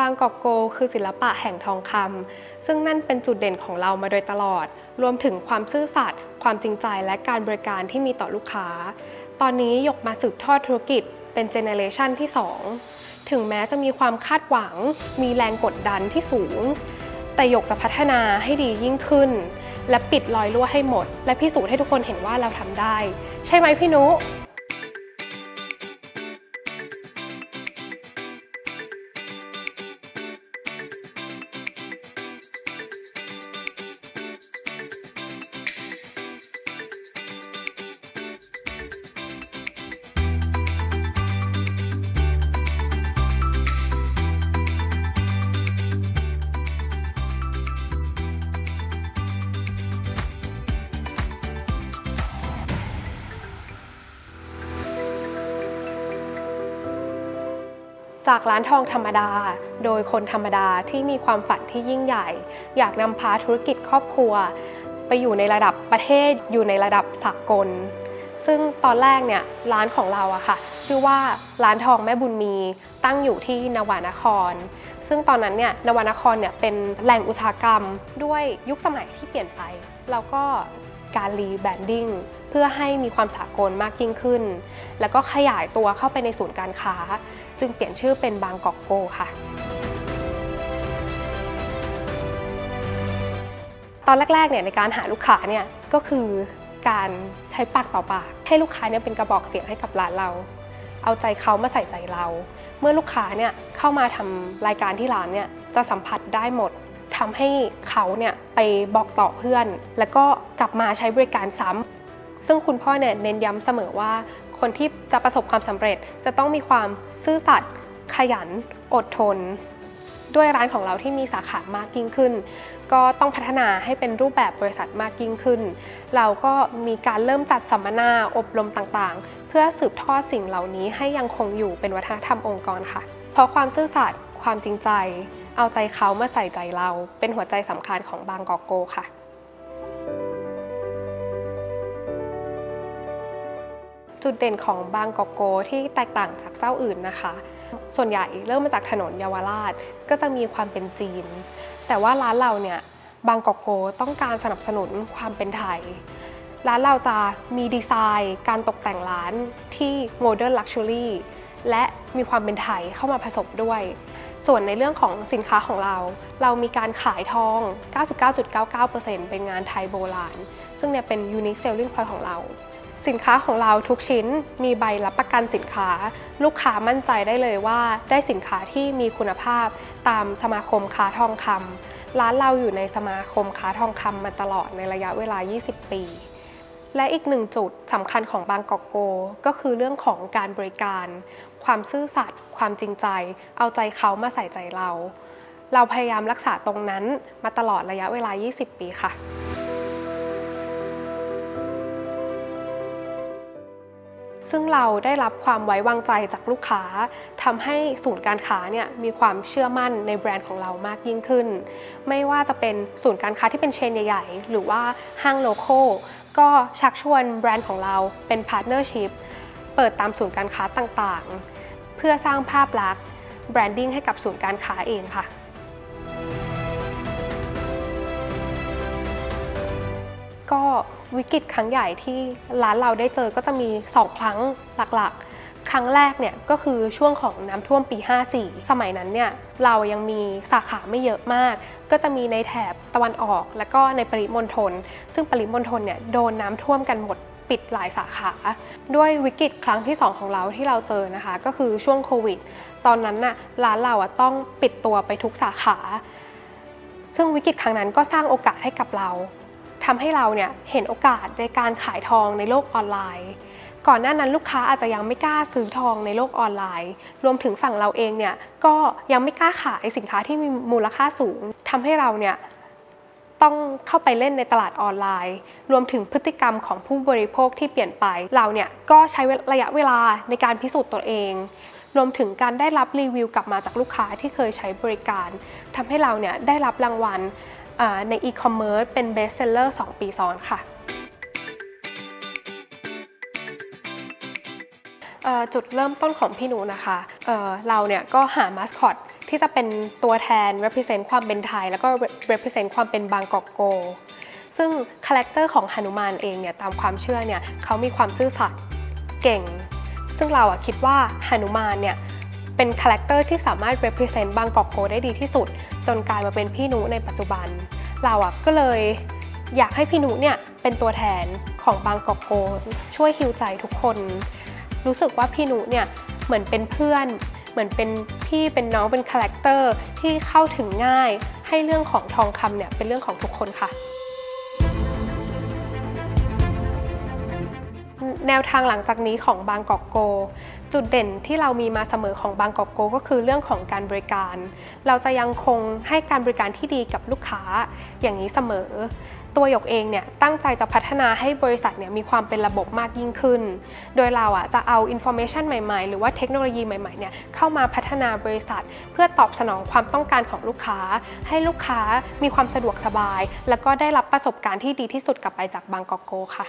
บางกอกโก คือศิลปะแห่งทองคำซึ่งนั่นเป็นจุดเด่นของเรามาโดยตลอด รวมถึงความซื่อสัตย์ความจริงใจและการบริการที่มีต่อลูกค้า ตอนนี้หยกมาสืบทอดธุรกิจเป็นเจเนเรชันที่ 2 ถึงแม้จะมีความคาดหวัง มีแรงกดดันที่สูง แต่หยกจะพัฒนาให้ดียิ่งขึ้น และปิดรอยรั่วให้หมด และพิสูจน์ให้ทุกคนเห็นว่าเราทำได้ ใช่ไหมพี่นุ จากร้านทองธรรมดา โดยคนธรรมดาที่มีความฝันที่ยิ่งใหญ่ อยากนำพาธุรกิจครอบครัว ไปอยู่ในระดับประเทศอยู่ในระดับสากล ซึ่งตอนแรกเนี่ยร้านของเราอะค่ะ ชื่อว่าร้านทองแม่บุญมีตั้งอยู่ที่นวานคร ซึ่งตอนนั้นเนี่ยนวานครเนี่ยเป็นแหล่งอุตสาหกรรมด้วยยุคสมัยที่เปลี่ยนไป แล้วก็การรีแบรนดิ้งเพื่อให้มีความสากลมากยิ่งขึ้น แล้วก็ขยายตัวเข้าไปในศูนย์การค้า จึงเปลี่ยนชื่อเป็นบางกอกโกค่ะ ตอนแรกๆเนี่ยในการหาลูกค้าเนี่ยก็คือการใช้ปากต่อปาก ให้ลูกค้าเนี่ยเป็นกระบอกเสียงให้กับร้านเรา เอาใจเขามาใส่ใจเรา เมื่อลูกค้าเนี่ยเข้ามาทำรายการที่ร้านเนี่ยจะสัมผัสได้หมดทำให้เขาเนี่ยไปบอกต่อเพื่อน แล้วก็กลับมาใช้บริการซ้ำซึ่งคุณพ่อเนี่ยเน้นย้ำเสมอว่า คนที่จะประสบความสำเร็จจะต้องมีความซื่อสัตย์ขยัน อดทน ด้วยร้านของเราที่มีสาขามากยิ่งขึ้น ก็ต้องพัฒนาให้เป็นรูปแบบบริษัทมากยิ่งขึ้น เราก็มีการเริ่มจัดสัมมนาอบรมต่างๆ เพื่อสืบทอดสิ่งเหล่านี้ให้ยังคงอยู่เป็นวัฒนธรรมองค์กรค่ะ เพราะความซื่อสัตย์ความจริงใจ เอาใจเขามาใส่ใจเรา เป็นหัวใจสำคัญของบางกอกโกค่ะ จุดเด่นของบางกอกโกที่แตกต่างจากเจ้าอื่นนะคะ ส่วนใหญ่เริ่มมาจากถนนเยาวราชก็จะมีความเป็นจีน แต่ว่าร้านเราเนี่ยบางกอกโกต้องการสนับสนุนความเป็นไทย ร้านเราจะมีดีไซน์การตกแต่งร้านที่โมเดิร์นลักชัวรี่และมีความเป็นไทยเข้ามาผสมด้วย ส่วนในเรื่องของสินค้าของเรา เรามีการขายทอง 99.99%เป็นงานไทยโบราณ ซึ่งเนี่ยเป็น unique selling point ของเรา สินค้าของเราทุกชิ้นมีใบรับประกันสินค้า ลูกค้ามั่นใจได้เลยว่า ได้สินค้าที่มีคุณภาพตามสมาคมค้าทองคำร้านเราอยู่ในสมาคมค้าทองคำมาตลอดในระยะเวลา 20 ปี และอีกหนึ่งจุดสำคัญของบางกอกโก ก็คือเรื่องของการบริการ ความซื่อสัตย์ความจริงใจ เอาใจเขามาใส่ใจเรา เราพยายามรักษาตรงนั้นมาตลอดระยะเวลา 20 ปีค่ะ ซึ่งเราได้รับความไว้วางใจจากลูกค้าทำให้ศูนย์การค้าเนี่ยมีความเชื่อมั่นในแบรนด์ของเรามากยิ่งขึ้น ไม่ว่าจะเป็นศูนย์การค้าที่เป็นเชนใหญ่ ๆ หรือว่าห้างโลโก้ก็ชักชวนแบรนด์ของเราเป็นพาร์ทเนอร์ชิพเปิดตามศูนย์การค้าต่างๆ เพื่อสร้างภาพลักษณ์แบรนดิ้งให้กับศูนย์การค้าเองค่ะก็ วิกฤตครั้งใหญ่ที่ร้านเราได้เจอก็จะมี 2 ครั้งหลักๆ ครั้งแรกเนี่ยก็คือช่วงของน้ำท่วมปี 54 สมัยนั้นเนี่ยเรายังมีสาขาไม่เยอะมาก ก็จะมีในแถบตะวันออก และก็ในปริมณฑลซึ่งปริมณฑลเนี่ยโดนน้ำท่วมกันหมดปิดหลายสาขา ด้วยวิกฤตครั้งที่ 2 ของเราที่เราเจอนะคะ ก็คือช่วงโควิด ตอนนั้นน่ะร้านเราอะต้องปิดตัวไปทุกสาขา ซึ่งวิกฤตครั้งนั้นก็สร้างโอกาสให้กับเรา ทำให้เราเนี่ยเห็นโอกาสในการขายทองในโลกออนไลน์ ก่อนหน้านั้นลูกค้าอาจจะยังไม่กล้าซื้อทองในโลกออนไลน์ รวมถึงฝั่งเราเองเนี่ยก็ยังไม่กล้าขายสินค้าที่มีมูลค่าสูงทำให้เราเนี่ยต้องเข้าไปเล่นในตลาดออนไลน์ รวมถึงพฤติกรรมของผู้บริโภคที่เปลี่ยนไป เราเนี่ยก็ใช้ระยะเวลาในการพิสูจน์ตัวเอง รวมถึงการได้รับรีวิวกลับมาจากลูกค้าที่เคยใช้บริการทำให้เราเนี่ยได้รับรางวัล ในอีคอมเมิร์ซเป็นเบสเซลเลอร์ 2 ปีซ้อนค่ะจุดเริ่มต้นของพี่หนูนะคะเเราเนี่ยก็หามาสคอตที่จะเป็นตัวแทน represent ความเป็นไทย แล้วก็ represent ความเป็นบางกอกโก ซึ่งคาแรคเตอร์ของหนุมานเองเนี่ยตามความเชื่อเนี่ยเขามีความซื่อสัตย์เก่ง ซึ่งเราอะคิดว่าหนุมานเนี่ย เป็นคาแรคเตอร์ที่สามารถ represent บางกอกโกได้ดีที่สุด จนกลายมาเป็นพี่หนูในปัจจุบัน เราอะก็เลยอยากให้พี่หนูเนี่ยเป็นตัวแทนของบางกอกโกช่วยฮิวใจทุกคน รู้สึกว่าพี่หนูเนี่ยเหมือนเป็นเพื่อน เหมือนเป็นพี่เป็นน้องเป็นคาแรคเตอร์ที่เข้าถึงง่าย ให้เรื่องของทองคำเนี่ยเป็นเรื่องของทุกคนค่ะ แนวทางหลังจากนี้ของบางกอกโก จุดเด่นที่เรามีมาเสมอของบางกอกโก ก็คือเรื่องของการบริการ เราจะยังคงให้การบริการที่ดีกับลูกค้าอย่างนี้เสมอ ตัวหยกเองเนี่ยตั้งใจจะพัฒนาให้บริษัทเนี่ยมีความเป็นระบบมากยิ่งขึ้น โดยเราอะจะเอาอินโฟเมชันใหม่ๆ หรือว่าเทคโนโลยีใหม่ๆเนี่ยเข้ามาพัฒนาบริษัท เพื่อตอบสนองความต้องการของลูกค้า ให้ลูกค้ามีความสะดวกสบาย แล้วก็ได้รับประสบการณ์ที่ดีที่สุดกลับไปจากบางกอกโกค่ะ